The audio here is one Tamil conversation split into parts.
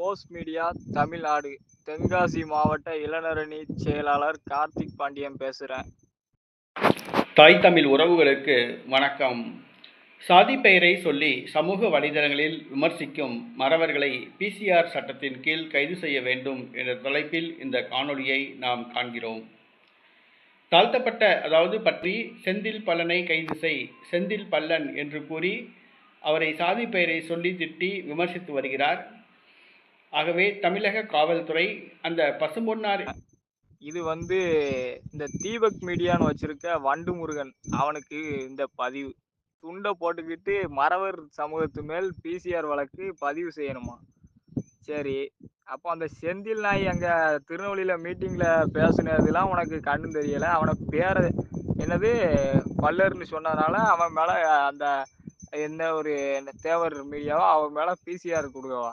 கோஸ் மீடியா தமிழ்நாடு தென்காசி மாவட்ட இளைஞரணி செயலாளர் கார்த்திக் பாண்டியன் பேசுகிறேன் தாய் தமிழ் உறவுகளுக்கு வணக்கம். சாதி பெயரை சொல்லி சமூக வலைதளங்களில் விமர்சிக்கும் மறவர்களை பிசிஆர் சட்டத்தின் கீழ் கைது செய்ய வேண்டும் என்ற தலைப்பில் இந்த காணொளியை நாம் காண்கிறோம். தாழ்த்தப்பட்ட அதாவது பற்றி செந்தில் பல்லனை கைது செய் செந்தில் பல்லன் என்று கூறி அவரை சாதி பெயரை சொல்லி திட்டி விமர்சித்து வருகிறார். ஆகவே தமிழக காவல்துறை அந்த பசும்பொன்னார் இது வந்து இந்த தீபக் மீடியான்னு வச்சிருக்க வண்டு முருகன் அவனுக்கு இந்த பதிவு. துண்டை போட்டுக்கிட்டு மறவர் சமூகத்து மேல் பிசிஆர் வழக்கு பதிவு செய்யணுமா? சரி. அப்போ அந்த செந்தில் நாய் அங்கே திருநெல்வேலியில் மீட்டிங்கில் பேசுனதுலாம் உனக்கு கண்ணு தெரியலை. அவனை பேரை என்னது பல்லர்னு சொன்னதுனால அவன் மேலே அந்த என்ன ஒரு என்ன தேவர் மீடியாவோ அவன் மேலே பிசிஆர் கொடுக்கவா?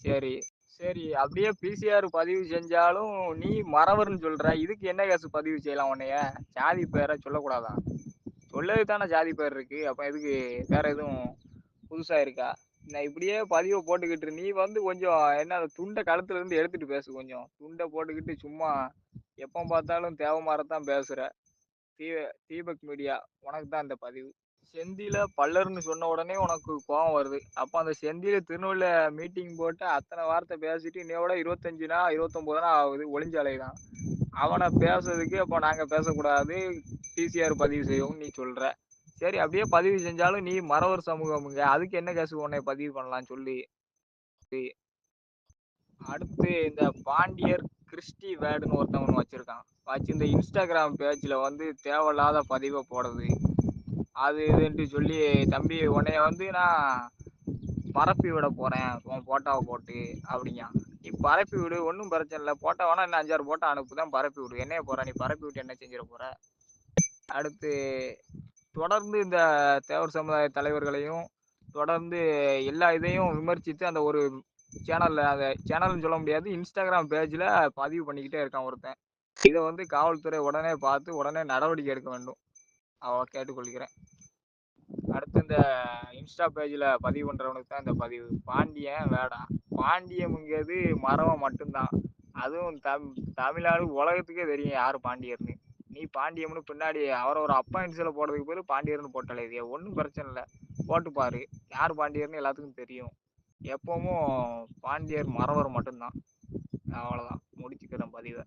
சரி சரி. அப்படியே பிசிஆர் பதிவு செஞ்சாலும் நீ மறவர்னு சொல்ற. இதுக்கு என்ன கேஸ் பதிவு செய்யலாம் உன்னைய? ஜாதி பேரை சொல்லக்கூடாதா? சொல்லது தானே ஜாதி பேர் இருக்கு. அப்ப எதுக்கு? வேற எதுவும் புதுசா இருக்கா? நான் இப்படியே பதிவை போட்டுக்கிட்டு நீ வந்து கொஞ்சம் என்ன அந்த துண்டை கழுத்துல இருந்து எடுத்துட்டு பேசு கொஞ்சம். துண்டை போட்டுக்கிட்டு சும்மா எப்போ பார்த்தாலும் தேவமாரத்தான் பேசுற. தீ தீபக் மீடியா உனக்கு தான் இந்த பதிவு. செந்தில பல்லர்னு சொன்ன உடனே உனக்கு கோபம் வருது. அப்போ அந்த செந்தில திருநெல்வேலியில மீட்டிங் போட்டு அத்தனை வார்த்தை பேசிட்டு இன்னையோட இருபத்தஞ்சுனா இருபத்தொன்பதுனா ஆகுது ஒளிஞ்சாலை தான் அவனை பேசுறதுக்கு அப்போ நாங்க பேசக்கூடாது டிசிஆர் பதிவு செய்யவும் நீ சொல்ற. சரி அப்படியே பதிவு செஞ்சாலும் நீ மறவர் சமூகமுங்க. அதுக்கு என்ன கேசு உன்னை பதிவு பண்ணலாம் சொல்லி. அடுத்து இந்த பாண்டியர் கிறிஸ்டி வேர்டுன்னு ஒருத்தவன் வச்சிருக்கான். வச்சு இந்த இன்ஸ்டாகிராம் பேஜ்ல வந்து தேவையில்லாத பதிவை போடுறது. அது இதுன்ட்டு சொல்லி தம்பி உன்னைய வந்து நான் பரப்பி விட போறேன். உன் போட்டோவை போட்டு அப்படிங்க நீ பரப்பி விடு ஒன்றும் பிரச்சனை இல்லை. போட்டோ வேணா இன்னும் அஞ்சாறு போட்டோ அனுப்புதான் பரப்பி விடு. என்னைய போற நீ பரப்பி விட்டு என்ன செஞ்சிட போற? அடுத்து தொடர்ந்து இந்த தேவர் சமுதாய தலைவர்களையும் தொடர்ந்து எல்லா இதையும் விமர்சித்து அந்த ஒரு சேனலில் அந்த சேனல்னு சொல்ல முடியாது இன்ஸ்டாகிராம் பேஜில் பதிவு பண்ணிக்கிட்டே இருக்கான் ஒருத்தன். இதை வந்து காவல்துறை உடனே பார்த்து உடனே நடவடிக்கை எடுக்க வேண்டும். கேட்டுக்கொள்கிறேன். அடுத்து இந்த இன்ஸ்டா பேஜில் பதிவு பண்ணுறவனுக்கு தான் இந்த பதிவு. பாண்டியன் வேடா. பாண்டியம்ங்கிறது மரவன் மட்டும்தான். அதுவும் தம் தமிழ்நாடு உலகத்துக்கே தெரியும் யார் பாண்டியர்னு. நீ பாண்டியம்னு பின்னாடி அவரை ஒரு அப்பா இன்சியல போடுறதுக்கு பேர் பாண்டியர்னு போட்டாலே இது ஒன்றும் பிரச்சனை இல்லை. போட்டு பாரு. யார் பாண்டியர்னு எல்லாத்துக்கும் தெரியும். எப்பவும் பாண்டியர் மறவர் மட்டும்தான். அவ்வளோதான் முடிச்சுக்கிறேன் பதிவை.